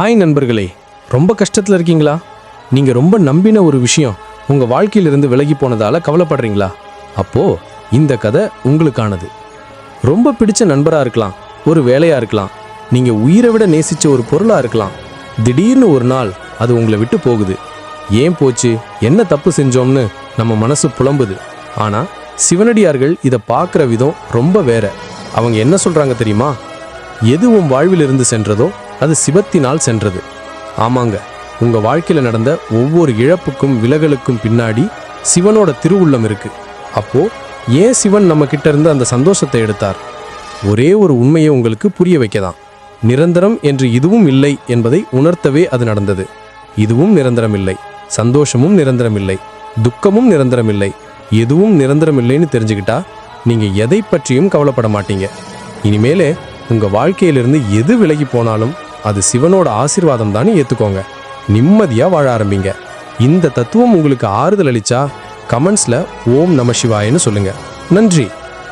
Hi நண்பர்களே ரொம்ப கஷ்டத்தில் இருக்கீங்களா? நீங்கள் ரொம்ப நம்பின ஒரு விஷயம் உங்கள் வாழ்க்கையிலிருந்து விலகி போனதால் கவலைப்படுறீங்களா? அப்போ இந்த கதை உங்களுக்கானது. ரொம்ப பிடிச்ச நண்பராக இருக்கலாம் ஒரு வேலையாக இருக்கலாம் நீங்கள் உயிரை விட நேசிச்ச ஒரு பொருளாக இருக்கலாம் திடீர்னு ஒரு நாள் அது உங்களை விட்டு போகுது. ஏன் போச்சு? என்ன தப்பு செஞ்சோம்னு நம்ம மனசு புலம்புது. ஆனால் சிவனடியார்கள் இதை பார்க்குற விதம் ரொம்ப வேற. அவங்க என்ன சொல்கிறாங்க தெரியுமா? எது உன் வாழ்விலிருந்து சென்றதோ அது சிவத்தினால் சென்றது. ஆமாங்க உங்க வாழ்க்கையில நடந்த ஒவ்வொரு இழப்புக்கும் விலகலுக்கும் பின்னாடி சிவனோட திருவுள்ளம் இருக்கு. அப்போ ஏன் சிவன் நம்ம கிட்ட இருந்து அந்த சந்தோஷத்தை எடுத்தார்? ஒரே ஒரு உண்மையை உங்களுக்கு புரிய வைக்கதான். நிரந்தரம் என்று இதுவும் இல்லை என்பதை உணர்த்தவே அது நடந்தது. இதுவும் நிரந்தரம் இல்லை சந்தோஷமும் நிரந்தரம் இல்லை துக்கமும் நிரந்தரம் இல்லை எதுவும் நிரந்தரம் இல்லைன்னு தெரிஞ்சுக்கிட்டா நீங்கள் எதை பற்றியும் கவலைப்பட மாட்டீங்க. இனிமேலே உங்கள் வாழ்க்கையிலிருந்து எது விலகி போனாலும் அது சிவனோட ஆசிர்வாதம் தான் ஏற்றுக்கோங்க நிம்மதியாக வாழ ஆரம்பிங்க. இந்த தத்துவம் உங்களுக்கு ஆறுதல் அளிச்சா கமெண்ட்ஸில் ஓம் நம சிவாயன்னு சொல்லுங்கள் நன்றி.